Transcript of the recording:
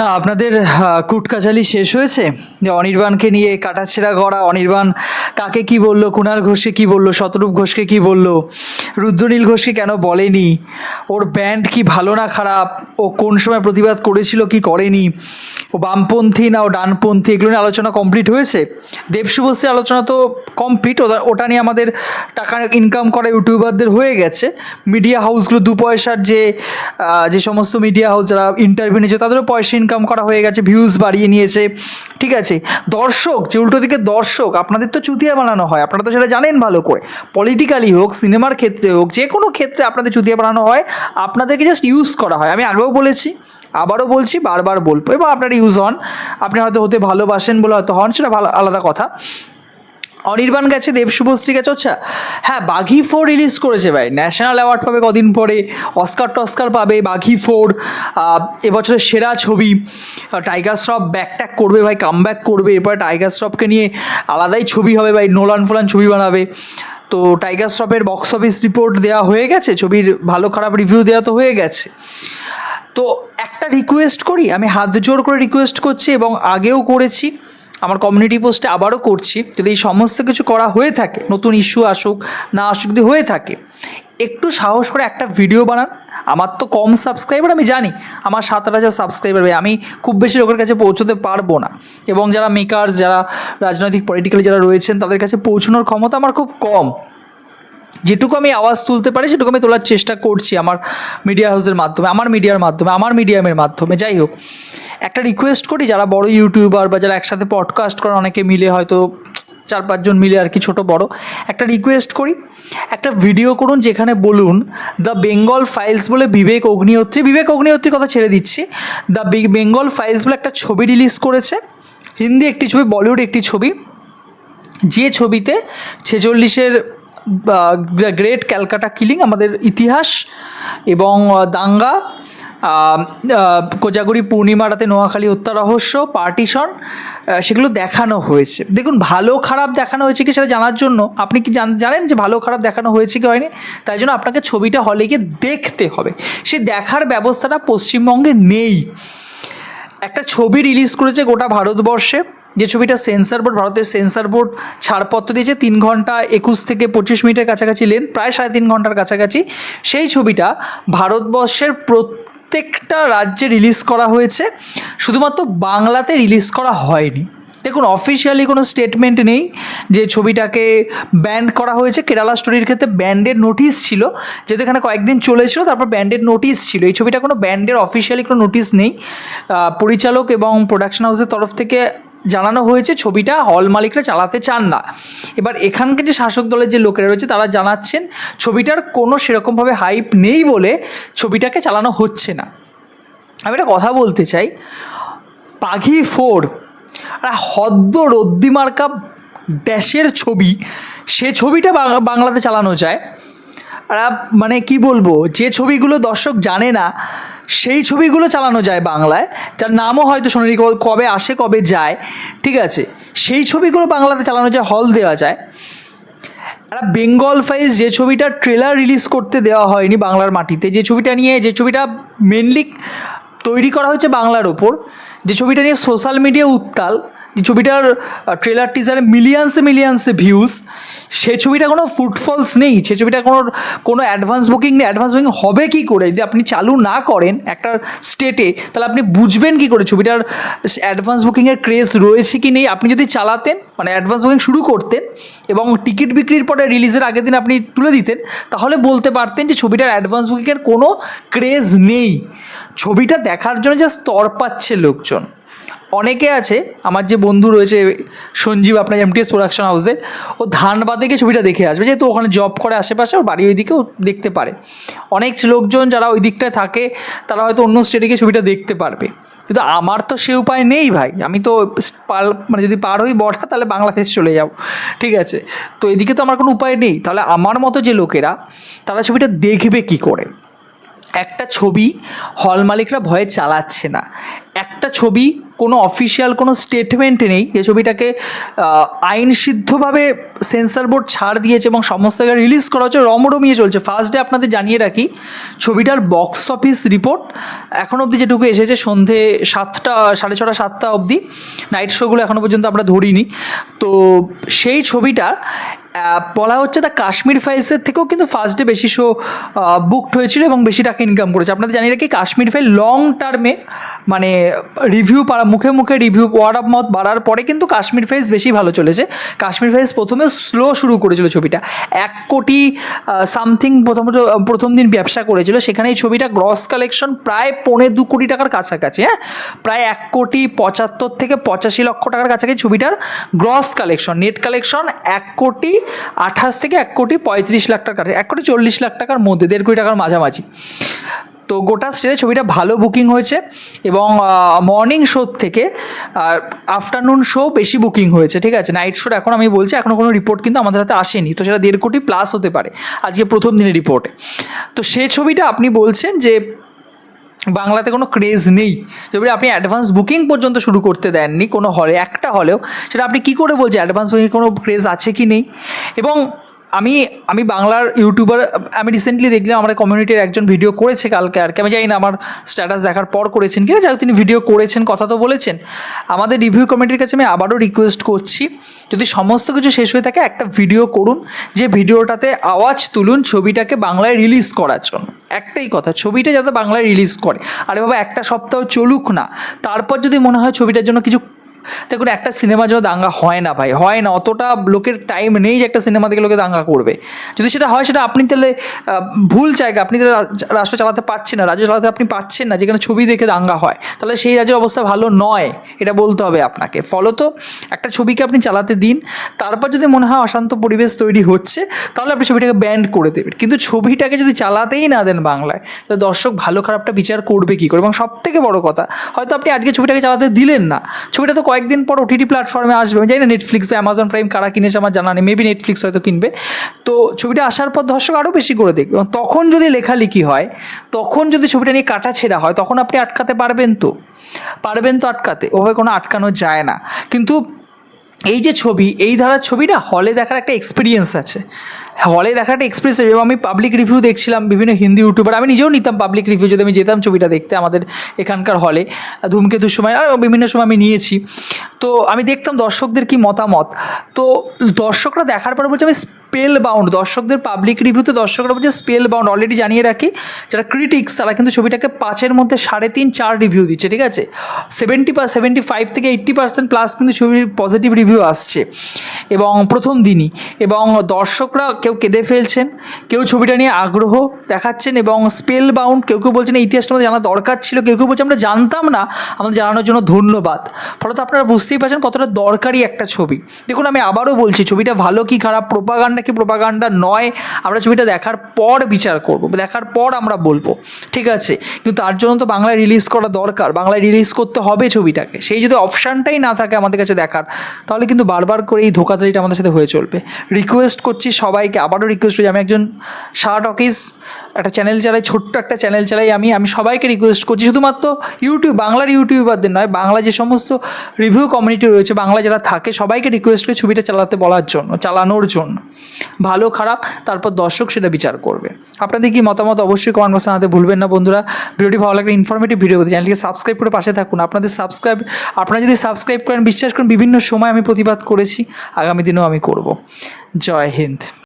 না, আপনাদের কুটকাচালি শেষ হয়েছে? যে অনির্বাণকে নিয়ে কাটাছেড়া করা অনির্বাণ কাকে কি বলল কুণাল ঘোষকে কি বলল, শতরূপ ঘোষকে কি বলল, রুদ্রনীল ঘোষকে কেন বলেনি, ওর ব্যান্ড কি ভালো না খারাপ, ও কোন সময় প্রতিবাদ করেছিল, কি করেনি, ও বামপন্থী না ও ডানপন্থী, এগুলো নিয়ে আলোচনা কমপ্লিট হয়েছে? দেব শুভশ্রীর আলোচনা তো কমপ্লিট ওটা নিয়ে আমাদের টাকা ইনকাম করা ইউটিউবারদের হয়ে গেছে। মিডিয়া হাউসগুলো দু পয়সার যে যে সমস্ত মিডিয়া হাউস যারা ইন্টারভিউ নিয়েছে, তাদেরও পয়সা ইনকাম করা হয়ে গেছে ভিউজ বাড়িয়ে নিয়েছে, ঠিক আছে? দর্শক, যে উল্টো দিকে দর্শক, আপনাদের তো চুতিয়া বানানো হয়, আপনারা তো সেটা জানেন ভালো করে। পলিটিক্যালি হোক, সিনেমার ক্ষেত্রে হোক, যে কোনো ক্ষেত্রে আপনাদের চুতিয়া বানানো হয়, আপনাদেরকে জাস্ট ইউজ করা হয়। আমি আগেও বলেছি, আবারও বলছি, বারবার বলব এবং আপনারা ইউজ হন। আপনি হয়তো হতে ভালোবাসেন বলে হয়তো হন, সেটা ভালো, আলাদা কথা। অনির্বাণ গেছে, দেব শুভশ্রী গেছে আচ্ছা হ্যাঁ বাঘি ফোর রিলিজ করেছে ভাই। ন্যাশনাল অ্যাওয়ার্ড পাবে কদিন পরে অস্কার টস্কার পাবে বাঘি ফোর এবছরের সেরা ছবি টাইগার শ্রফ ব্যাকট্যাক করবে ভাই কাম করবে, এরপরে টাইগার শ্রফকে নিয়ে আলাদাই ছবি হবে ভাই নোলান ফোলান ছবি বানাবে। তো টাইগার শ্রফের বক্স অফিস রিপোর্ট দেওয়া হয়ে গেছে, ছবির ভালো খারাপ রিভিউ দেওয়া তো হয়ে গেছে। তো একটা রিকোয়েস্ট করি, আমি হাত জোর করে রিকোয়েস্ট করছি এবং আগেও করেছি। আমার কমিউনিটি পোস্টে আবারও করছি। যদি এই সমস্ত কিছু করা হয়ে থাকে, নতুন ইস্যু আসুক, না আসুক, যদি হয়ে থাকে, একটু সাহস করে একটা ভিডিও বানান। আমার তো কম সাবস্ক্রাইবার আমি জানি, আমার সাত আট হাজার সাবস্ক্রাইবার আমি খুব বেশি লোকের কাছে পৌঁছতে পারব না। এবং যারা মেকার যারা রাজনৈতিক পলিটিক্যালি যারা রয়েছেন, তাদের কাছে পৌঁছানোর ক্ষমতা আমার খুব কম। যেটুকু আমি আওয়াজ তুলতে পারি, সেটুকু আমি তোলার চেষ্টা করছি আমার মিডিয়া হাউসের মাধ্যমে, আমার মিডিয়ার মাধ্যমে, আমার মিডিয়ামের মাধ্যমে। যাই হোক, একটা রিকোয়েস্ট করি, যারা বড় ইউটিউবার বা যারা একসাথে পডকাস্ট করে, অনেকে মিলে হয়তো চার পাঁচজন মিলে আর কি, ছোট বড়। একটা রিকোয়েস্ট করি, একটা ভিডিও করুন যেখানে বলুন দ্য বেঙ্গল ফাইলস বলে বিবেক অগ্নিহোত্রী, বিবেক অগ্নিহোত্রীর কথা ছেড়ে দিচ্ছি। দ্য বেঙ্গল ফাইলস বলে একটা ছবি রিলিজ করেছে। হিন্দি একটি ছবি, বলিউড একটি ছবি। যে ছবিতে ছেচল্লিশের গ্রেট ক্যালকাটা কিলিং আমাদের ইতিহাস এবং দাঙ্গা কোজাগরি পূর্ণিমা রাতে নোয়াখালী হত্যা রহস্য, পার্টিশন সেগুলো দেখানো হয়েছে। দেখুন, ভালো খারাপ দেখানো হয়েছে কি সেটা জানার জন্য। আপনি কি জান- জানেন যে ভালো খারাপ দেখানো হয়েছে কি হয়নি? তাই জন্য আপনাকে ছবিটা হলে গিয়ে দেখতে হবে। সে দেখার ব্যবস্থাটা পশ্চিমবঙ্গে নেই। একটা ছবি রিলিজ করেছে গোটা ভারতবর্ষে। যে ছবিটা সেন্সার বোর্ড ভারতের সেন্সার বোর্ড ছাড়পত্র দিয়েছে, তিন ঘণ্টা একুশ থেকে পঁচিশ মিনিটের কাছাকাছি লেন্থ প্রায় সাড়ে তিন ঘণ্টার কাছাকাছি। সেই ছবিটা ভারতবর্ষের প্রত্যেকটা রাজ্যে রিলিজ করা হয়েছে। শুধুমাত্র বাংলাতে রিলিজ করা হয়নি। দেখুন অফিসিয়ালি কোনো স্টেটমেন্ট নেই যে ছবিটাকে ব্যান্ড করা হয়েছে। কেরালা স্টোরির ক্ষেত্রে ব্যান্ডের নোটিশ ছিল। যেহেতু এখানে কয়েকদিন চলেছিল, তারপর ব্যান্ডের নোটিশ ছিল। এই ছবিটা কোনো ব্যান্ডের অফিসিয়ালি কোনো নোটিশ নেই। পরিচালক এবং প্রোডাকশন হাউসের তরফ থেকে জানানো হয়েছে, ছবিটা হল মালিকরা চালাতে চান না। এবার এখানকার যে শাসক দলের যে লোকেরা রয়েছে, তারা জানাচ্ছেন, ছবিটার কোনো সেরকমভাবে হাইপ নেই বলে ছবিটাকে চালানো হচ্ছে না। আমি একটা কথা বলতে চাই পাঘি ফোর, আর হদ্দ রদ্দিমার্কা ড্যাশের ছবি, সে ছবিটা বাংলাতে চালানো যায়। আর মানে কি বলব, যে ছবিগুলো দর্শক জানে না সেই ছবিগুলো চালানো যায় বাংলায়। যার নামও হয়তো শোনেনি, কবে আসে, কবে যায়, ঠিক আছে? সেই ছবিগুলো বাংলাতে চালানো যায়, হল দেওয়া যায়। একটা বেঙ্গল ফাইজ যে ছবিটা ট্রেলার রিলিজ করতে দেওয়া হয়নি বাংলার মাটিতে, যে ছবিটা নিয়ে, যে ছবিটা মেনলি তৈরি করা হয়েছে বাংলার ওপর, যে ছবিটা নিয়ে সোশ্যাল মিডিয়া উত্তাল ছবিটার ট্রেলার টিজারে মিলিয়ন্সে মিলিয়ন্সে ভিউজ সে ছবিটা কোনো ফুটফলস নেই। সে ছবিটা কোনো কোনো অ্যাডভান্স বুকিং নেই। অ্যাডভান্স বুকিং হবে কি করে? যদি আপনি চালু না করেন একটা স্টেটে তাহলে আপনি বুঝবেন কি করে ছবিটার অ্যাডভান্স বুকিংয়ের ক্রেজ রয়েছে কি নেই। আপনি যদি চালাতেন মানে অ্যাডভান্স বুকিং শুরু করতেন এবং টিকিট বিক্রির পরে রিলিজের আগের দিন আপনি তুলে দিতেন, তাহলে বলতে পারতেন যে ছবিটার অ্যাডভান্স বুকিংয়ের কোনো ক্রেজ নেই। ছবিটা দেখার জন্য জাস্ট স্তর পাচ্ছে লোকজন। অনেকে আছে, আমার যে বন্ধু রয়েছে, সঞ্জীব আপনার এমটিএস প্রোডাকশন হাউসে ও ধানবাদে গিয়ে ছবিটা দেখে আসবে, যেহেতু ওখানে জব করে আশেপাশে, ওর বাড়ি ওইদিকেও দেখতে পারে। অনেক লোকজন যারা ওই দিকটায় থাকে, তারা হয়তো অন্য স্টেটে গিয়ে ছবিটা দেখতে পারবে। কিন্তু আমার তো সে উপায় নেই ভাই, আমি তো পার মানে যদি পার হই বর্ডার তাহলে বাংলাদেশ চলে যাব, ঠিক আছে? তো এদিকে তো আমার কোনো উপায় নেই। তাহলে আমার মতো যে লোকেরা, তারা ছবিটা দেখবে কি করে? একটা ছবি হল মালিকরা ভয়ে চালাচ্ছে না। একটা ছবি কোনো অফিসিয়াল কোনো স্টেটমেন্ট নেই। যে ছবিটাকে আইনসিদ্ধভাবে সেন্সর বোর্ড ছাড় দিয়েছে এবং সমস্ত জায়গায় রিলিজ করা হচ্ছে, রমরমিয়ে চলছে। ফার্স্ট ডে আপনাদের জানিয়ে রাখি, ছবিটার বক্স অফিস রিপোর্ট এখন অবধি যেটুকু এসেছে, সন্ধে সাতটা, সাড়ে ছটা, সাতটা অবধি। নাইট শোগুলো এখনও পর্যন্ত আমরা ধরিনি। তো সেই ছবিটা বলা হচ্ছে দ্য কাশ্মীর ফাইলসের থেকেও কিন্তু ফার্স্ট ডে বেশি শো বুকড হয়েছিল এবং বেশি টাকা ইনকাম করেছে। আপনাদের জানিয়ে রাখি, কাশ্মীর ফাইল লং টার্মে মানে রিভিউ পাড়া, মুখে মুখে রিভিউ ওয়ার্ড অফ মত বাড়ার পরে কিন্তু কাশ্মীর ফাইলস বেশি ভালো চলেছে। কাশ্মীর ফাইলস প্রথমে স্লো শুরু করেছিল ছবিটা। এক কোটি সামথিং প্রথমত, প্রথম দিন ব্যবসা করেছিল। সেখানে এই ছবিটা গ্রস কালেকশন প্রায় পৌনে দু কোটি টাকার কাছাকাছি হ্যাঁ? প্রায় এক কোটি পঁচাত্তর থেকে পঁচাশি লক্ষ টাকার কাছাকাছি ছবিটার গ্রস কালেকশন নেট কালেকশন এক কোটি আঠাশ থেকে এক কোটি পঁয়ত্রিশ লাখ টাকার, এক কোটি চল্লিশ লাখ টাকার মধ্যে, দেড় কোটি টাকার মাঝামাঝি। তো গোটা স্টেজে ছবিটা ভালো বুকিং হয়েছে এবং মর্নিং শো থেকে আফটারনুন শো বেশি বুকিং হয়েছে, ঠিক আছে? নাইট শোর এখন আমি বলছি এখনও কোনো রিপোর্ট কিন্তু আমাদের হাতে আসেনি, তো সেটা দেড় কোটি প্লাস হতে পারে, আজকে প্রথম দিনের রিপোর্টে তো সে ছবিটা আপনি বলছেন যে বাংলাতে কোনো ক্রেজ নেই। ছবিটা আপনি অ্যাডভান্স বুকিং পর্যন্ত শুরু করতে দেননি, কোনো হলে একটা হলেও সেটা আপনি কী করে বলছেন অ্যাডভান্স বুকিং কোনো ক্রেজ আছে কি নেই? এবং আমি আমি বাংলার ইউটিউবার আমি রিসেন্টলি দেখলাম আমার কমিউনিটির একজন ভিডিও করেছে কালকে আর কি। আমি জানি না আমার স্ট্যাটাস দেখার পর করেছেন কিনা, যাই তিনি ভিডিও করেছেন, কথা তো বলেছেন। আমাদের রিভিউ কমিটির কাছে আমি আবারও রিকোয়েস্ট করছি, যদি সমস্ত কিছু শেষ হয়ে থাকে, একটা ভিডিও করুন, যে ভিডিওটাতে আওয়াজ তুলুন ছবিটাকে বাংলায় রিলিজ করার জন্য। একটাই কথা, ছবিটা যাতে বাংলায় রিলিজ করে। আরে বাবা, একটা সপ্তাহ চলুক না। তারপর যদি মনে হয় ছবিটার জন্য কিছু দেখুন, একটা সিনেমা জন্য দাঙ্গা হয় না ভাই, হয় না। অতটা লোকের টাইম নেই যে একটা সিনেমা থেকে লোকে দাঙ্গা করবে। যদি সেটা হয়, সেটা আপনি তাহলে ভুল জায়গা। আপনি তাহলে রাষ্ট্র চালাতে পারছেন না, রাজ্য চালাতে আপনি পারছেন না, যেখানে ছবি দেখে দাঙ্গা হয়। তাহলে সেই রাজ্যের অবস্থা ভালো নয়, এটা বলতে হবে আপনাকে। ফলত একটা ছবিকে আপনি চালাতে দিন, তারপর যদি মনে হয় অশান্ত পরিবেশ তৈরি হচ্ছে, তাহলে আপনি ছবিটাকে ব্যান্ড করে দেবেন। কিন্তু ছবিটাকে যদি চালাতেই না দেন বাংলায়, তাহলে দর্শক ভালো খারাপটা বিচার করবে কী করে? এবং সব থেকে বড় কথা, হয়তো আপনি আজকে ছবিটাকে চালাতে দিলেন না। ছবিটা তো কয়েকদিন পর ওটিটি প্ল্যাটফর্মে আসবে। আমি জানি না নেটফ্লিক্স অ্যামাজন প্রাইম কারা কিনেছে, আমার জানা নেই। মেবি নেটফ্লিক্স হয়তো কিনবে। তো ছবিটা আসার পর দর্শক আরও বেশি করে দেখবে। এবং তখন যদি লেখালেখি হয়, তখন যদি ছবিটা নিয়ে কাটা ছেঁড়া হয়, তখন আপনি আটকাতে পারবেন তো। পারবেন তো আটকাতে। ওভাবে কোনো আটকানো যায় না। কিন্তু এই যে ছবি, এই ধারার ছবিটা হলে দেখার একটা এক্সপিরিয়েন্স আছে। হলে দেখাটা এক্সপ্রেস এবং আমি পাবলিক রিভিউ দেখছিলাম বিভিন্ন হিন্দি ইউটিউবার আমি নিজেও নিতাম পাবলিক রিভিউ যদি আমি যেতাম ছবিটা দেখতে আমাদের এখানকার হলে ধূমকেতুর সময় আর বিভিন্ন সময় আমি নিয়েছি। তো আমি দেখতাম দর্শকদের কি মতামত। তো দর্শকরা দেখার পর বলছে, আমি স্পেল বাউন্ড দর্শকদের পাবলিক রিভিউতে দর্শকরা বলছে স্পেল বাউন্ড অলরেডি জানিয়ে রাখি। যারা ক্রিটিক্স তারা কিন্তু ছবিটাকে পাঁচের মধ্যে সাড়ে তিন, চার রিভিউ দিচ্ছে, ঠিক আছে? সেভেন্টি বা সেভেন্টি ফাইভ থেকে এইট্টি পার্সেন্ট প্লাস কিন্তু ছবির পজিটিভ রিভিউ আসছে। এবং প্রথম দিনই। এবং দর্শকরা কেউ কেঁদে ফেলছেন, কেউ ছবিটা নিয়ে আগ্রহ দেখাচ্ছেন এবং স্পেল বাউন্ড কেউ কেউ বলছেন ইতিহাসটা আমাদের জানা দরকার ছিল, কেউ কেউ বলছে আমরা জানতাম না, আমাদের জানানোর জন্য ধন্যবাদ। ফলত আপনারা বুঝতেই পারছেন কতটা দরকারি একটা ছবি। দেখুন, আমি আবারও বলছি, ছবিটা ভালো কি খারাপ প্রোপাগান্ডা কি প্রোপাগান্ডা নয়, আমরা ছবিটা দেখার পর বিচার করব, দেখার পর আমরা বলব, ঠিক আছে? কিন্তু তার জন্য তো বাংলায় রিলিজ করা দরকার, বাংলায় রিলিজ করতে হবে ছবিটাকে। সেই যদি অপশানটাই না থাকে আমাদের কাছে দেখার, তাহলে কিন্তু বারবার করে এই ধোকাধারিটা আমাদের সাথে হয়ে চলবে। রিকোয়েস্ট করছি সবাইকে, আবারও রিকোয়েস্ট করছি, আমি একজন শার্ট অফিস একটা চ্যানেল চালাই, ছোট্ট একটা চ্যানেল চালাই আমি আমি সবাইকে রিকোয়েস্ট করছি। শুধুমাত্র ইউটিউব বাংলার ইউটিউবারদের নয়, বাংলা যে সমস্ত রিভিউ কমিউনিটি রয়েছে, বাংলা যারা থাকে, সবাইকে রিকোয়েস্ট করে ছবিটা চালাতে বলার জন্য, চালানোর জন্য। ভালো, খারাপ, তারপর দর্শক সেটা বিচার করবে। আপনাদের কি মতামত অবশ্যই কমেন্ট বক্সে জানাতে ভুলবেন না, বন্ধুরা। ভিডিওটি ভালো লাগলে ইনফরমেটিভ ভিডিও চ্যানেলটিকে সাবস্ক্রাইব করে পাশে থাকুন। আপনাদের সাবস্ক্রাইব আপনারা যদি সাবস্ক্রাইব করেন, বিশ্বাস করুন, বিভিন্ন সময় আমি প্রতিবাদ করেছি। আগামী দিনেও আমি করব। জয় হিন্দ।